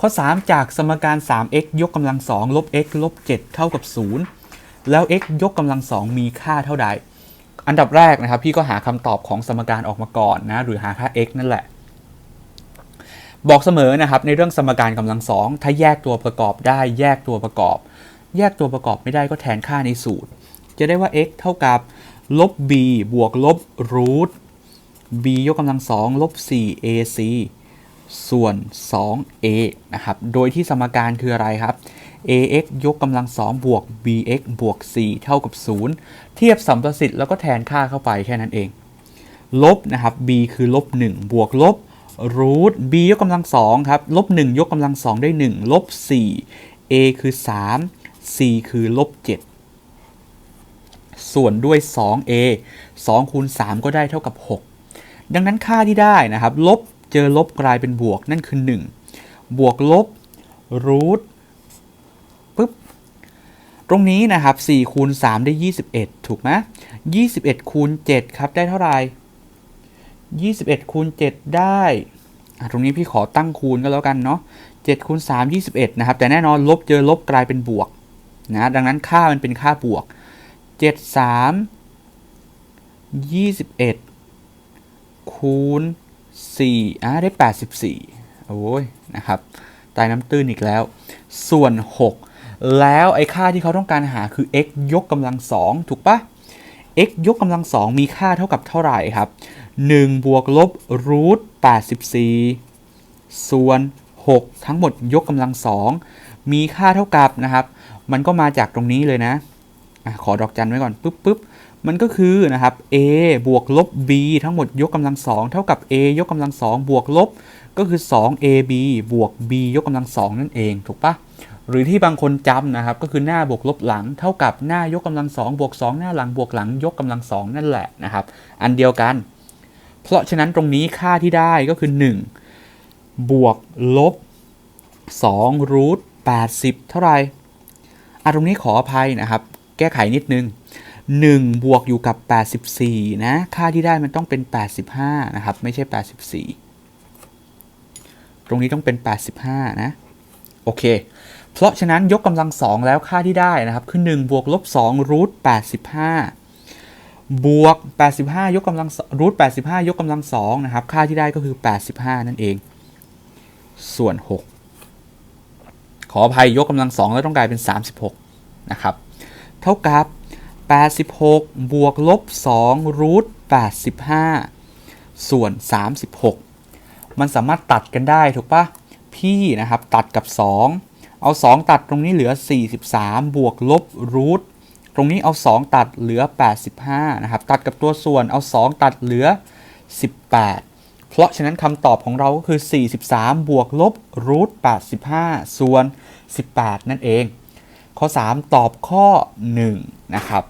ข้อ 3 จากสมการ 3x ยกกำลัง2ลบ x ลบ 7 เท่ากับ 0 แล้ว x ยกกำลัง2มีค่าเท่าใด อันดับแรกนะครับ พี่ก็หาคำตอบของสมการออกมาก่อนนะ หรือหาค่า x นั่นแหละ บอกเสมอนะครับ ในเรื่องสมการกำลังสองถ้าแยกตัวประกอบได้แยกตัวประกอบ แยกตัวประกอบไม่ได้ก็แทนค่าในสูตร จะได้ว่า x เท่ากับลบ b บวกลบรูท b ยกกำลังสองลบ 4ac ส่วน 2a นะครับ โดยที่สมการคืออะไรครับ ax ยกกำลังสองบวก bx บวก 4 เท่ากับ 0 เทียบสัมประสิทธิ์แล้วก็แทนค่าเข้าไปแค่นั้นเอง ลบนะครับ b คือลบ 1 บวกลบรูท b ยกกำลังสองครับ ลบ 1 ยกกำลังสองได้ 1 ลบ 4 a คือ 3 c คือลบ 7 ส่วนด้วย 2a 2คูณ3ก็ได้เท่ากับ 6 ดังนั้นค่าที่ได้นะครับ ลบ เจอลบกลายเป็นบวกนั่นคือ 1 บวกลบรูทปึ๊บ ตรงนี้นะครับ4คูณ3ได้ 21 ถูกไหม21 คูณ 7 ครับ ได้เท่าไหร่ 21 คูณ 7 ได้ตรงนี้พี่ขอตั้งคูณก็แล้วกันเนาะ7คูณ3 21 นะครับ แต่แน่นอนลบเจอลบกลายเป็นบวกนะดังนั้นค่ามันเป็นค่าบวก 7 3 21 คูณ 4อะได้ 84 โอ้ยนะครับตายน้ำตื้นอีกแล้ว ส่วน 6 แล้วไอ้ค่าที่เขาต้องการหาคือ x ยกกำลัง 2 ถูกปะ x ยกกำลัง 2 มีค่าเท่ากับเท่าไหร่ครับ 1 บวกลบรูท84 ส่วน 6 ทั้งหมดยกกำลัง 2 มีค่าเท่ากับนะครับ มันก็มาจากตรงนี้เลยนะอะขอดอกจันไว้ก่อนปุ๊บปุ๊บ มันก็คือนะครับ a บวกลบ b ทั้งหมดยกกำลัง2เท่ากับ a ยกกำลัง2บวกลบ ก็คือ 2ab บวก b ยกกำลัง2นั่นเองถูกปะหรือที่บางคนจำนะครับ ก็คือหน้าบวกลบหลังเท่ากับหน้ายกกำลัง2บวก2หน้าหลังบวกหลังยกกำลัง2นั่นแหละนะครับ อันเดียวกัน เพราะฉะนั้นตรงนี้ค่าที่ได้ก็คือ 1 บวกลบ2รูท80 เท่าไหร่อะตรงนี้ขออภัยนะครับ แก้ไขนิดนึง 1 บวกอยู่กับ 84 นะ ค่าที่ได้มันต้องเป็น 85 นะครับ ไม่ใช่ 84 ตรงนี้ต้องเป็น 85 นะ โอเค เพราะฉะนั้นยกกำลัง 2 แล้วค่าที่ได้นะครับ คือ 1 บวกลบ2รูท85 บวก 85 ยกกำลังรูท85 ยกกำลัง2นะครับ ค่าที่ได้ก็คือ 85 นั่นเอง ส่วน 6 ขออภัยยกกำลัง 2 แล้วต้องกลายเป็น 36 นะครับ เท่ากับ 86 บวกลบ2รูท85 ส่วน 36 มันสามารถตัดกันได้ถูกปะพี่นะครับตัดกับ 2 เอา 2 ตัดตรงนี้เหลือ 43 บวกลบรูทตรงนี้เอา 2 ตัดเหลือ 85 นะครับ ตัดกับตัวส่วนเอา 2 ตัดเหลือ 18 เพราะฉะนั้นคำตอบของเราก็คือ 43 บวกลบรูท85 ส่วน 18 นั่นเอง ข้อ 3 ตอบข้อ 1 นะครับ